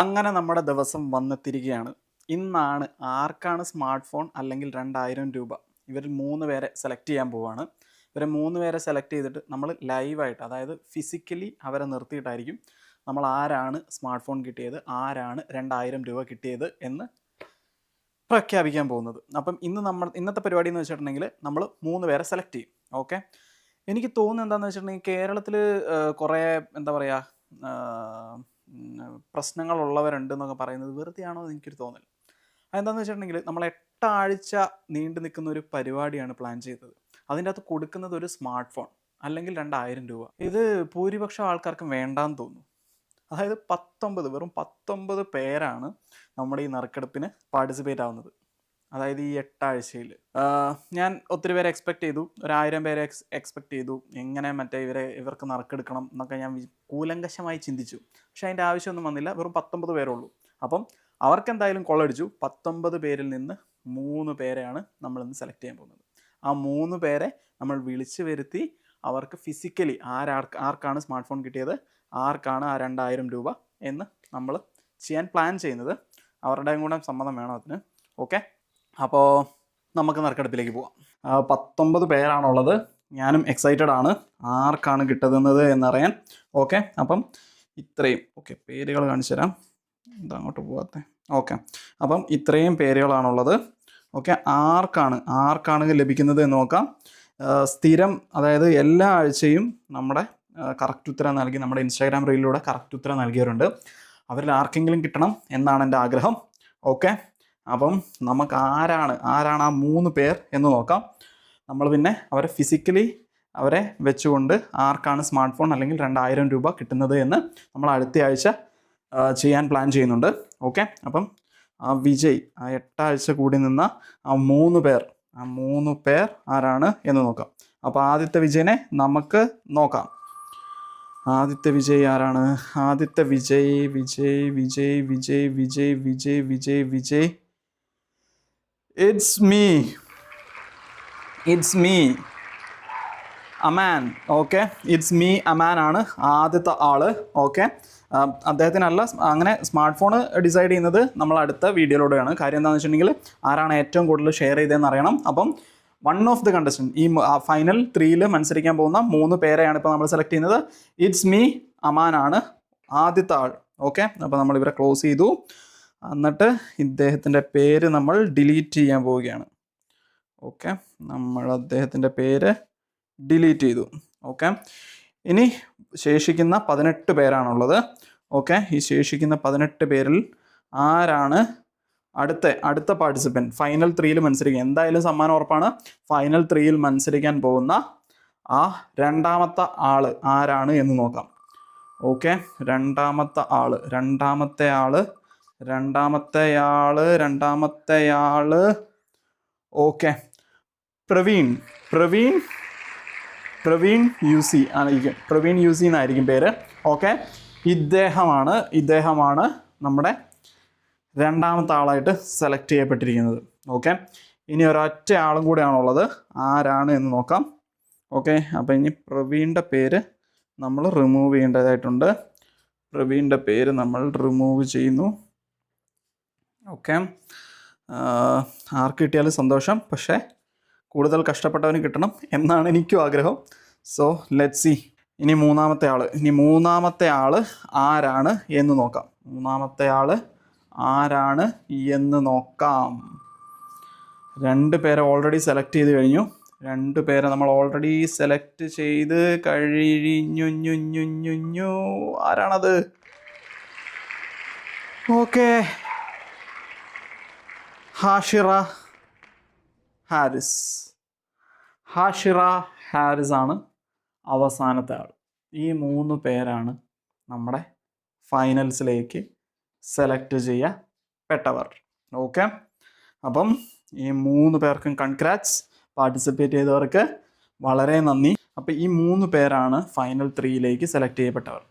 അങ്ങനെ നമ്മുടെ ദിവസം വന്നെത്തിരിക്കുകയാണ് ഇന്നാണ് ആർക്കാണ് സ്മാർട്ട് ഫോൺ അല്ലെങ്കിൽ രണ്ടായിരം രൂപ? ഇവരിൽ മൂന്ന് പേരെ സെലക്ട് ചെയ്യാൻ പോവുകയാണ് ഇവരെ മൂന്ന് പേരെ സെലക്ട് ചെയ്തിട്ട് നമ്മൾ ലൈവായിട്ട് അതായത് ഫിസിക്കലി അവരെ നിർത്തിയിട്ടായിരിക്കും നമ്മൾ ആരാണ് സ്മാർട്ട് ഫോൺ കിട്ടിയത് ആരാണ് രണ്ടായിരം രൂപ കിട്ടിയത് എന്ന് പ്രഖ്യാപിക്കാൻ പോകുന്നത്. അപ്പം ഇന്ന് നമ്മൾ ഇന്നത്തെ പരിപാടി എന്ന് വെച്ചിട്ടുണ്ടെങ്കിൽ നമ്മൾ മൂന്ന് പേരെ സെലക്ട് ചെയ്യും. ഓക്കെ? എനിക്ക് തോന്നുന്നത് എന്താണെന്ന് വെച്ചിട്ടുണ്ടെങ്കിൽ കേരളത്തിൽ കുറേ എന്താ പറയുക പ്രശ്നങ്ങളുള്ളവരുണ്ട് എന്നൊക്കെ പറയുന്നത് വെറുതെയാണോ എന്ന് എനിക്കൊരു തോന്നൽ അതെന്താണെന്ന് വെച്ചിട്ടുണ്ടെങ്കിൽ നമ്മൾ എട്ടാഴ്ച നീണ്ടു നിൽക്കുന്ന ഒരു പരിപാടിയാണ് പ്ലാൻ ചെയ്തത്. അതിന്റെ അകത്ത് കൊടുക്കുന്നത് ഒരു സ്മാർട്ട് ഫോൺ അല്ലെങ്കിൽ രണ്ടായിരം രൂപ. ഇത് ഭൂരിപക്ഷം ആൾക്കാർക്കും വേണ്ടാന്ന് തോന്നുന്നു. അതായത് പത്തൊമ്പത് വെറും പത്തൊമ്പത് പേരാണ് നമ്മുടെ ഈ നറുക്കെടുപ്പിന് പാർട്ടിസിപ്പേറ്റ് ആവുന്നത്. അതായത് ഈ എട്ടാഴ്ചയിൽ. ഞാൻ ഒത്തിരി പേരെ എക്സ്പെക്ട് ചെയ്തു. ഒരായിരം പേരെ എക്സ് എക്സ്പെക്ട് ചെയ്തു. എങ്ങനെ മറ്റേ ഇവരെ ഇവർക്ക് നറുക്കെടുക്കണം എന്നൊക്കെ ഞാൻ കൂലങ്കശമായി ചിന്തിച്ചു. പക്ഷേ അതിന്റെ ആവശ്യമൊന്നും വന്നില്ല. വെറും പത്തൊമ്പത് പേരേ ഉള്ളൂ അപ്പം അവർക്ക് എന്തായാലും കൊള്ളടിച്ചു. പത്തൊമ്പത് പേരിൽ നിന്ന് മൂന്ന് പേരെയാണ് നമ്മൾ ഇന്ന് സെലക്ട് ചെയ്യാൻ പോകുന്നത്. ആ മൂന്ന് പേരെ നമ്മൾ വിളിച്ചു വരുത്തി അവർക്ക് ഫിസിക്കലി ആരാർക്ക് ആർക്കാണ് സ്മാർട്ട് ഫോൺ കിട്ടിയത് ആർക്കാണ് ആ രണ്ടായിരം രൂപ എന്ന് നമ്മൾ ചെയ്യാൻ പ്ലാൻ ചെയ്യുന്നത്. അവരുടെയും കൂടെ സമ്മതം വേണം അതിന്. ഓക്കെ അപ്പോൾ നമുക്ക് നറുക്കെടുപ്പിലേക്ക് പോവാം. പത്തൊമ്പത് പേരാണുള്ളത്. ഞാനും എക്സൈറ്റഡ് ആണ്. ആർക്കാണ് കിട്ടുന്നത് എന്നറിയാൻ. ഓക്കെ അപ്പം ഇത്രയും. ഓക്കെ പേരുകൾ കാണിച്ചു തരാം. എന്താ അങ്ങോട്ട് പോവാത്തെ? ഓക്കെ അപ്പം ഇത്രയും പേരുകളാണുള്ളത്. ഓക്കെ ആർക്കാണ് ആർക്കാണ് ലഭിക്കുന്നത് എന്ന് നോക്കാം. സ്ഥിരം അതായത് എല്ലാ ആഴ്ചയും നമ്മുടെ കറക്റ്റ് ഉത്തരം നൽകി നമ്മുടെ ഇൻസ്റ്റാഗ്രാം റീലിലൂടെ കറക്റ്റ് ഉത്തരം നൽകിയവരുണ്ട്. അവരിൽ ആർക്കെങ്കിലും കിട്ടണം എന്നാണ് എന്റെ ആഗ്രഹം. ഓക്കെ അപ്പം നമുക്ക് ആരാണ് ആരാണ് ആ മൂന്ന് പേർ എന്ന് നോക്കാം. നമ്മൾ പിന്നെ അവരെ ഫിസിക്കലി അവരെ വെച്ചുകൊണ്ട് ആർക്കാണ് സ്മാർട്ട് ഫോൺ അല്ലെങ്കിൽ രണ്ടായിരം രൂപ കിട്ടുന്നത് എന്ന് നമ്മൾ അടുത്ത ആഴ്ച ചെയ്യാൻ പ്ലാൻ ചെയ്യുന്നുണ്ട്. ഓക്കെ അപ്പം ആ വിജയ് ആ എട്ടാഴ്ച കൂടി നിന്ന ആ മൂന്ന് പേർ ആ മൂന്ന് പേർ ആരാണ് എന്ന് നോക്കാം. അപ്പോൾ ആദ്യത്തെ വിജയനെ നമുക്ക് നോക്കാം. ആദിത്യ വിജയ് ആരാണ്? Aditya Vijay Vijay Vijay Vijay Vijay Vijay Vijay Vijay. It's me it's me Aman okay it's me Aman ആണ് ആദ്യത്തെ ആൾ ഓക്കെ അദ്ദേഹത്തിനല്ല അങ്ങനെ സ്മാർട്ട് ഫോൺ ഡിസൈഡ് ചെയ്യുന്നത് നമ്മൾ അടുത്ത വീഡിയോയിലൂടെയാണ്. കാര്യം എന്താണെന്ന് വെച്ചിട്ടുണ്ടെങ്കിൽ ആരാണ് ഏറ്റവും കൂടുതൽ ഷെയർ ചെയ്തതെന്ന് അറിയണം. അപ്പം വൺ ഓഫ് ദി കണ്ടസ്റ്റന്റ് ഈ ഫൈനൽ ത്രീയിൽ മത്സരിക്കാൻ പോകുന്ന മൂന്ന് പേരെയാണ് ഇപ്പോൾ നമ്മൾ സെലക്ട് ചെയ്യുന്നത്. ഇറ്റ്സ് മീ അമാൻ ആണ് ആദ്യത്തെ ആൾ ഓക്കെ അപ്പോൾ നമ്മൾ ഇവരെ ക്ലോസ് ചെയ്തു. എന്നിട്ട് ഇദ്ദേഹത്തിന്റെ പേര് നമ്മൾ ഡിലീറ്റ് ചെയ്യാൻ പോവുകയാണ്. ഓക്കെ നമ്മൾ അദ്ദേഹത്തിന്റെ പേര് ഡിലീറ്റ് ചെയ്തു. ഓക്കെ ഇനി ശേഷിക്കുന്ന പതിനെട്ട് പേരാണുള്ളത്. ഓക്കെ ഈ ശേഷിക്കുന്ന പതിനെട്ട് പേരിൽ ആരാണ് അടുത്ത അടുത്ത പാർട്ടിസിപ്പന്റ് ഫൈനൽ ത്രീയിൽ മത്സരിക്കുക എന്തായാലും സമ്മാനം ഉറപ്പാണ്. ഫൈനൽ ത്രീയിൽ മത്സരിക്കാൻ പോകുന്ന ആ രണ്ടാമത്തെ ആൾ ആരാണ് എന്ന് നോക്കാം. ഓക്കെ രണ്ടാമത്തെ ആൾ രണ്ടാമത്തെ ആൾ രണ്ടാമത്തെ ആൾ രണ്ടാമത്തെ ആൾ okay Praveen Praveen Praveen U C ആയിരിക്കും. പ്രവീൺ യു സി എന്നായിരിക്കും പേര്. ഓക്കെ ഇദ്ദേഹമാണ് ഇദ്ദേഹമാണ് നമ്മുടെ രണ്ടാമത്തെ ആളായിട്ട് സെലക്ട് ചെയ്യപ്പെട്ടിരിക്കുന്നത്. ഓക്കെ ഇനി ഒരൊറ്റ ആളും കൂടെയാണുള്ളത് ആരാണ് എന്ന് നോക്കാം. ഓക്കെ അപ്പോൾ ഇനി പ്രവീണിന്റെ പേര് നമ്മൾ റിമൂവ് ചെയ്യേണ്ടതായിട്ടുണ്ട്. പ്രവീണിന്റെ പേര് നമ്മൾ റിമൂവ് ചെയ്യുന്നു. ഓക്കെ ആർക്ക് കിട്ടിയാലും സന്തോഷം. പക്ഷേ കൂടുതൽ കഷ്ടപ്പെട്ടവന് കിട്ടണം എന്നാണ് എനിക്കും ആഗ്രഹം. സോ ലെറ്റ് സി ഇനി മൂന്നാമത്തെ ആൾ ഇനി മൂന്നാമത്തെ ആൾ ആരാണ് എന്ന് നോക്കാം. മൂന്നാമത്തെ ആൾ ആരാണ് എന്ന് നോക്കാം. രണ്ട് പേരെ ഓൾറെഡി സെലക്ട് ചെയ്ത് കഴിഞ്ഞു. രണ്ട് പേരെ നമ്മൾ ഓൾറെഡി സെലക്ട് ചെയ്ത് കഴിഞ്ഞു ആരാണത്? ഓക്കെ ഹാഷിറ ഹാരിസ്. ഹാഷിറ ഹാരിസ് ആണ് അവസാനത്തെ ആൾ. ഈ മൂന്ന് പേരാണ് നമ്മുടെ ഫൈനൽസിലേക്ക് സെലക്ട് ചെയ്യപ്പെട്ടവർ. ഓക്കെ? അപ്പം ഈ മൂന്ന് പേർക്കും കൺഗ്രാറ്റ്സ് പാർട്ടിസിപ്പേറ്റ് ചെയ്തവർക്ക് വളരെ നന്ദി. അപ്പോൾ ഈ മൂന്ന് പേരാണ് ഫൈനൽ ത്രീയിലേക്ക് സെലക്ട് ചെയ്യപ്പെട്ടവർ.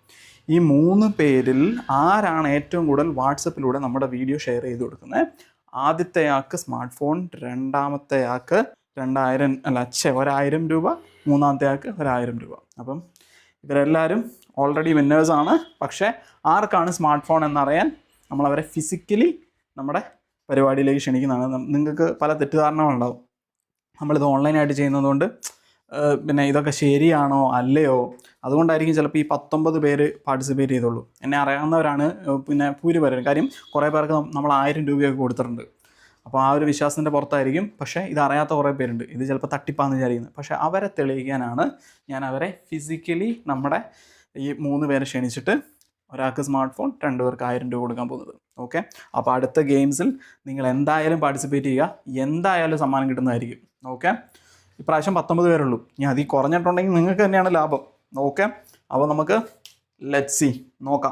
ഈ മൂന്ന് പേരിൽ ആരാണ് ഏറ്റവും കൂടുതൽ വാട്സപ്പിലൂടെ നമ്മുടെ വീഡിയോ ഷെയർ ചെയ്ത് കൊടുക്കുന്നത്? ആദ്യത്തെ ആൾക്ക് സ്മാർട്ട് ഫോൺ രണ്ടാമത്തെ ആൾക്ക് രണ്ടായിരം അല്ല അച്ഛ ഒരായിരം രൂപ മൂന്നാമത്തെ ആൾക്ക് ഒരായിരം രൂപ. അപ്പം ഇവരെല്ലാവരും ഓൾറെഡി വിന്നേഴ്സാണ് പക്ഷേ ആർക്കാണ് സ്മാർട്ട് ഫോൺ എന്നറിയാൻ നമ്മളവരെ ഫിസിക്കലി നമ്മുടെ പരിപാടിയിലേക്ക് ക്ഷണിക്കുന്നതാണ്. നിങ്ങൾക്ക് പല തെറ്റിദ്ധാരണകളുണ്ടാവും. നമ്മളിത് ഓൺലൈനായിട്ട് ചെയ്യുന്നതുകൊണ്ട് പിന്നെ ഇതൊക്കെ ശരിയാണോ അല്ലയോ? അതുകൊണ്ടായിരിക്കും ചിലപ്പോൾ ഈ പത്തൊമ്പത് പേര് പാർട്ടിസിപ്പേറ്റ് ചെയ്തുള്ളൂ. എന്നെ അറിയാവുന്നവരാണ് പിന്നെ ഭൂരിപേരും കാര്യം കുറേ പേർക്ക് നമ്മൾ ആയിരം രൂപയൊക്കെ കൊടുത്തിട്ടുണ്ട്. അപ്പോൾ ആ ഒരു വിശ്വാസത്തിന്റെ പുറത്തായിരിക്കും. പക്ഷേ ഇത് അറിയാത്ത കുറേ പേരുണ്ട്. ഇത് ചിലപ്പോൾ തട്ടിപ്പാന്ന് വിചാരിക്കുന്നത് പക്ഷേ അവരെ തെളിയിക്കാനാണ് ഞാൻ അവരെ ഫിസിക്കലി നമ്മുടെ ഈ മൂന്ന് പേരെ ക്ഷണിച്ചിട്ട് ഒരാൾക്ക് സ്മാർട്ട് ഫോൺ രണ്ട് പേർക്ക് ആയിരം രൂപ കൊടുക്കാൻ പോകുന്നത്. ഓക്കെ? അപ്പോൾ അടുത്ത ഗെയിംസിൽ നിങ്ങൾ എന്തായാലും പാർട്ടിസിപ്പേറ്റ് ചെയ്യുക. എന്തായാലും സമ്മാനം കിട്ടുന്നതായിരിക്കും. ഓക്കെ? ഇപ്രാവശ്യം പത്തൊമ്പത് പേരുള്ളൂ. ഇനി അതിൽ കുറഞ്ഞിട്ടുണ്ടെങ്കിൽ നിങ്ങൾക്ക് തന്നെയാണ് ലാഭം. ഓക്കെ അപ്പോൾ നമുക്ക് ലെറ്റ് സി നോക്കാം.